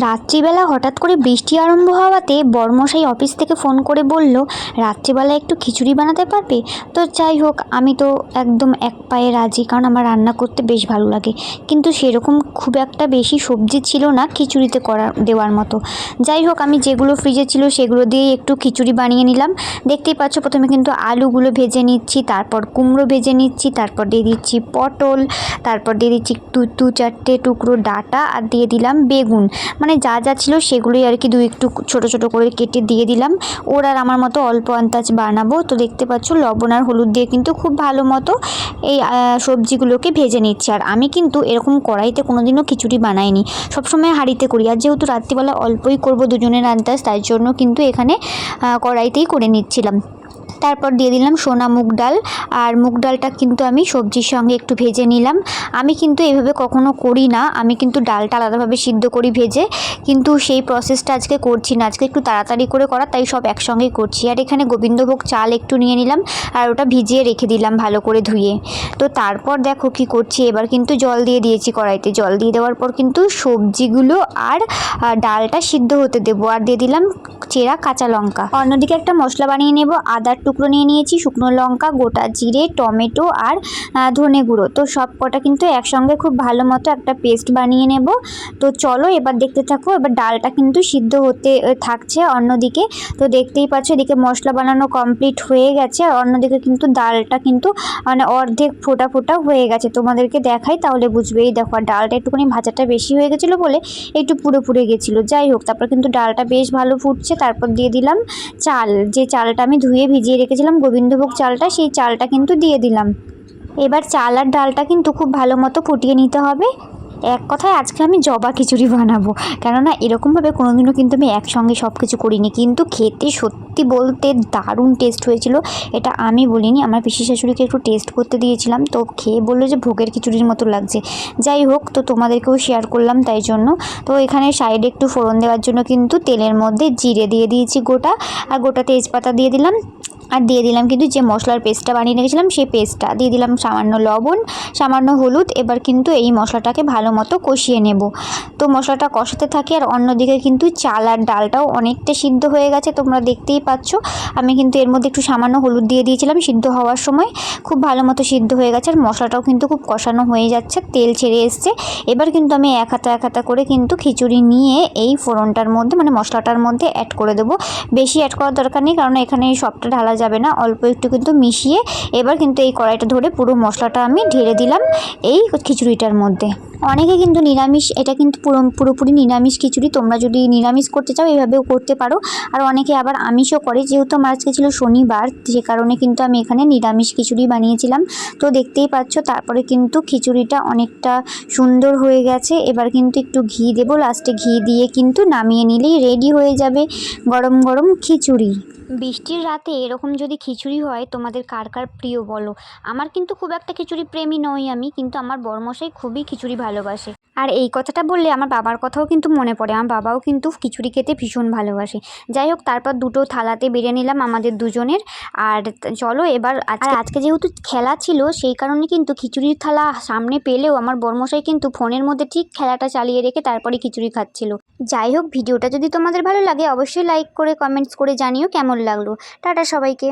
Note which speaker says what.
Speaker 1: রাত্রিবেলা হঠাৎ করে বৃষ্টি আরম্ভ হওয়াতে বর্মশাই অফিস থেকে ফোন করে বলল, রাত্রিবেলা একটু খিচুড়ি বানাতে পারবে? তো যাই হোক, আমি তো একদম এক পায়ে রাজি, কারণ আমার রান্না করতে বেশ ভালো লাগে। কিন্তু সেরকম খুব একটা বেশি সবজি ছিল না খিচুড়িতে করা, দেওয়ার মতো। যাই হোক, আমি যেগুলো ফ্রিজে ছিল সেগুলো দিয়ে একটু খিচুড়ি বানিয়ে নিলাম। দেখতেই পাচ্ছ, প্রথমে কিন্তু আলুগুলো ভেজে নিচ্ছি, তারপর কুমড়ো ভেজে নিচ্ছি, তারপর দিয়ে দিচ্ছি পটল, তারপর দিয়ে দিচ্ছি দু চারটে টুকরো ডাঁটা, আর দিয়ে দিলাম বেগুন। মানে যা যা ছিল সেগুলোই আর কি দু একটু ছোটো ছোটো করে কেটে দিয়ে দিলাম। ওর আর আমার মতো অল্প আন্তাজ বানাবো। তো দেখতে পাচ্ছ, লবণ আর হলুদ দিয়ে কিন্তু খুব ভালো মতো এই সবজিগুলোকে ভেজে নিচ্ছি। আর আমি কিন্তু এরকম কড়াইতে কোনোদিনও খিচুড়ি বানাইনি। সবসময় হাঁড়িতে করি। আর যেহেতু রাত্রিবেলা অল্পই করব দুজনের আন্দাজ, তাই জন্য কিন্তু এখানে কড়াইতেই করে নিচ্ছিলাম। তারপর দিয়ে দিলাম সোনা মুগ ডাল। আর মুগ ডালটা কিন্তু আমি সবজির সঙ্গে একটু ভেজে নিলাম। আমি কিন্তু এভাবে কখনো করি না। আমি কিন্তু ডালটা আলাদাভাবে সিদ্ধ করি ভেজে। কিন্তু সেই প্রসেসটা আজকে করছি না। আজকে একটু তাড়াতাড়ি করে করা, তাই সব একসঙ্গেই করছি। আর এখানে গোবিন্দভোগ চাল একটু নিয়ে নিলাম আর ওটা ভিজিয়ে রেখে দিলাম ভালো করে ধুয়ে। তো তারপর দেখো কি করছি। এবার কিন্তু জল দিয়ে দিয়েছি কড়াইতে। জল দিয়ে দেওয়ার পর কিন্তু সবজিগুলো আর ডালটা সিদ্ধ হতে দেবো। আর দিয়ে দিলাম চেরা কাঁচা লঙ্কা। অন্যদিকে একটা মশলা বানিয়ে নেব। আদার টুকরো নিয়ে নিয়েছি, শুকনো লঙ্কা, গোটা জিরে, টমেটো আর ধনে গুঁড়ো। তো সব কটা কিন্তু একসঙ্গে খুব ভালো মতো একটা পেস্ট বানিয়ে নেব। তো চলো এবার দেখতে থাকো, এবার ডালটা কিন্তু সিদ্ধ হতে থাকছে অন্যদিকে। তো দেখতেই পাচ্ছ এদিকে মশলা বানানো কমপ্লিট হয়ে গেছে, আর অন্যদিকে কিন্তু ডালটা কিন্তু মানে অর্ধেক ফোটা ফোটা হয়ে গেছে। তোমাদেরকে দেখাই, তাহলে বুঝবে এই দেখো, আর ডালটা একটুখানি ভাজাটা বেশি হয়ে গেছিল বলে একটু পুড়ে পুড়ে গেছিল। যাই হোক, তারপর কিন্তু ডালটা বেশ ভালো ফুটছে। তারপর দিয়ে দিলাম চাল। যে চালটা আমি ধুয়ে ভিজিয়ে রেখেছিলাম গোবিন্দভোগ চালটা, সেই চালটা কিন্তু দিয়ে দিলাম। এবার চাল আর ডালটা কিন্তু খুব ভালো মতো ফুটিয়ে নিতে হবে। এক কথায় আজকে আমি জবা খিচুড়ি বানাবো। কেননা এরকমভাবে কোনোদিনও কিন্তু আমি একসঙ্গে সব কিছু করিনি। কিন্তু খেতে সত্যি বলতে দারুণ টেস্ট হয়েছিল। এটা আমি বলিনি, আমার পিসি শাশুড়িকে একটু টেস্ট করতে দিয়েছিলাম। তো খেয়ে বলল যে ভোগের খিচুড়ির মতো লাগছে। যাই হোক, তো তোমাদেরকেও শেয়ার করলাম তাই জন্য। তো এখানে সাইডে একটু ফোড়ন দেওয়ার জন্য কিন্তু তেলের মধ্যে জিরে দিয়ে দিয়েছি গোটা। আর গোটা তেজপাতা দিয়ে দিলাম। আর দিয়ে দিলাম কিন্তু যে মশলার পেস্টটা বানিয়ে রেখেছিলাম, সেই পেস্টটা দিয়ে দিলাম সামান্য লবণ, সামান্য হলুদ, এবার কিন্তু এই মশলাটাকে ভালো মতো কষিয়ে নেব। তো মশলাটা কষাতে থাকে আর অন্যদিকে কিন্তু চাল আর ডালটাও অনেকটা সিদ্ধ হয়ে গেছে, তোমরা দেখতেই পাচ্ছ। আমি কিন্তু এর মধ্যে একটু সামান্য হলুদ দিয়ে দিয়েছিলাম, সিদ্ধ হওয়ার সময় খুব ভালো মতো সিদ্ধ হয়ে গেছে আর মশলাটাও কিন্তু খুব কষানো হয়ে যাচ্ছে, তেল ছেড়ে এসছে। এবার কিন্তু আমি এক হাতা এক হাতা করে কিন্তু খিচুড়ি নিয়ে এই ফোড়নটার মধ্যে মানে মশলাটার মধ্যে অ্যাড করে দেবো। বেশি অ্যাড করার দরকার নেই, কারণ এখানে সবটা ঢালা যাবে না, অল্প একটু কিন্তু মিশিয়ে এবার কিন্তু এই কড়াইটা ধরে পুরো মশলাটা আমি ঢেলে দিলাম এই খিচুড়িটার মধ্যে। অনেকে কিন্তু নিরামিষ, এটা কিন্তু পুরো, পুরোপুরি নিরামিষ খিচুড়ি, তোমরা যদি নিরামিষ করতে চাও এভাবেও করতে পারো। আর অনেকে আবার আমিষও করে, যেহেতু আমার আজকে ছিল শনিবার, যে কারণে কিন্তু আমি এখানে নিরামিষ খিচুড়ি বানিয়েছিলাম। তো দেখতেই পাচ্ছ, তারপরে কিন্তু খিচুড়িটা অনেকটা সুন্দর হয়ে গেছে। এবার কিন্তু একটু ঘি দেবো, লাস্টে ঘি দিয়ে কিন্তু নামিয়ে নিলেই রেডি হয়ে যাবে গরম গরম খিচুড়ি। বৃষ্টির রাতে এরকম যদি খিচুড়ি হয়, তোমাদের কার কার প্রিয় বলো? আমার কিন্তু খুব একটা খিচুড়ি প্রেমী নই আমি, কিন্তু আমার বড়মশাই খুবই খিচুড়ি ভালোবাসে। আর এই কথাটা বললে আমার বাবার কথাও কিন্তু মনে পড়ে। আমার বাবাও কিন্তু খিচুড়ি খেতে ভীষণ ভালোবাসে। যাই হোক, তারপর দুটো থালাতে বেড়ে নিলাম আমাদের দুজনের। আর চলো এবার আর আজকে যেহেতু খেলা ছিল, সেই কারণে কিন্তু খিচুড়ির থালা সামনে পেলেও আমার বর্মশাই কিন্তু ফোনের মধ্যে ঠিক খেলাটা চালিয়ে রেখে তারপরে খিচুড়ি খাচ্ছিল। যাই হোক, ভিডিওটা যদি তোমাদের ভালো লাগে, অবশ্যই লাইক করে কমেন্টস করে জানিও কেমন লাগল। টাটা সবাইকে।